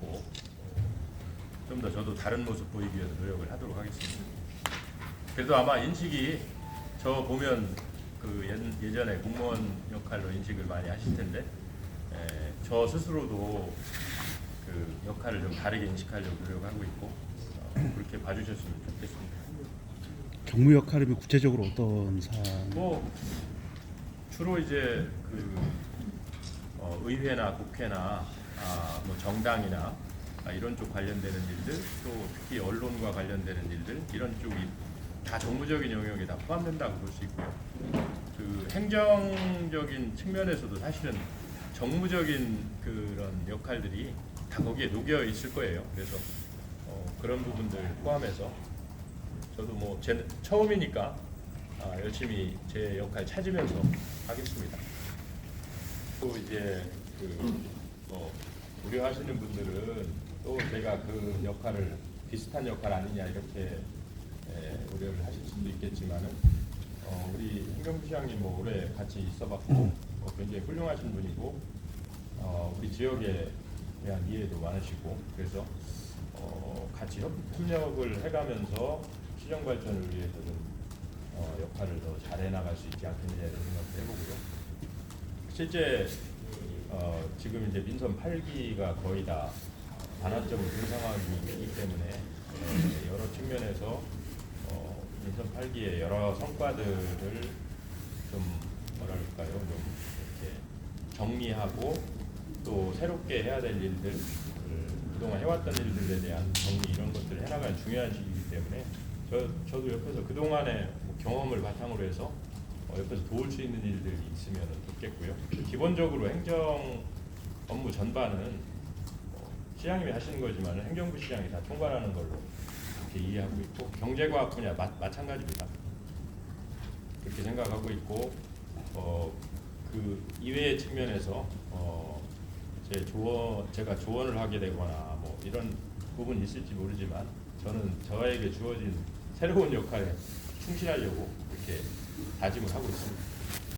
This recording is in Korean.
있고 좀 더 저도 다른 모습 보이기 위해서 노력을 하도록 하겠습니다. 그래도 아마 인식이 저 보면 그 예- 예전에 공무원 역할로 인식을 많이 하실 텐데 에, 저 스스로도 그 역할을 좀 다르게 인식하려고 노력하고 있고 어, 그렇게 봐주셨으면 좋겠습니다. 경무 역할이면 구체적으로 어떤 사안? 뭐 주로 이제 그 어, 의회나 국회나 아, 뭐 정당이나 아, 이런 쪽 관련되는 일들 또 특히 언론과 관련되는 일들 이런 쪽이 다 정부적인 영역에 다 포함된다고 볼 수 있고요. 그 행정적인 측면에서도 사실은 정무적인 그런 역할들이 다 거기에 녹여 있을 거예요. 그래서 어, 그런 부분들 포함해서 저도 뭐 제 처음이니까 아, 열심히 제 역할 찾으면서 하겠습니다. 또 이제 그 뭐 우려하시는 분들은 또 제가 그 역할을 비슷한 역할 아니냐 이렇게 에, 우려를 하실 수도 있겠지만은 어, 우리 행정부 시장님 뭐 오래 같이 있어봤고 어, 굉장히 훌륭하신 분이고 어, 우리 지역에 대한 이해도 많으시고 그래서 어, 같이 협, 협력을 해가면서 시정 발전을 위해서 좀 어, 역할을 더 잘해 나갈 수 있지 않겠느냐 이런 생각도 해보고요. 실제 어, 지금 이제 민선 8기가 거의 다 반환점을 본 상황이기 때문에 어, 여러 측면에서 어, 민선 8기의 여러 성과들을 좀 뭐랄까요? 좀 이렇게 정리하고 또 새롭게 해야 될 일들 그동안 해왔던 일들에 대한 정리 이런 것들을 해나가는 중요한 시기이기 때문에 저, 저도 옆에서 그동안의 뭐 경험을 바탕으로 해서 어, 옆에서 도울 수 있는 일들이 있으면 좋겠고요. 기본적으로 행정 업무 전반은 어, 시장님이 하시는 거지만 행정부 시장이 다 통과하는 걸로 이렇게 이해하고 있고 경제과학 분야 마, 마찬가지입니다. 그렇게 생각하고 있고 어, 그 이외의 측면에서 어, 제 조언 제가 조언을 하게 되거나 뭐 이런 부분이 있을지 모르지만 저는 저에게 주어진 새로운 역할에 충실하려고 이렇게 다짐을 하고 있습니다.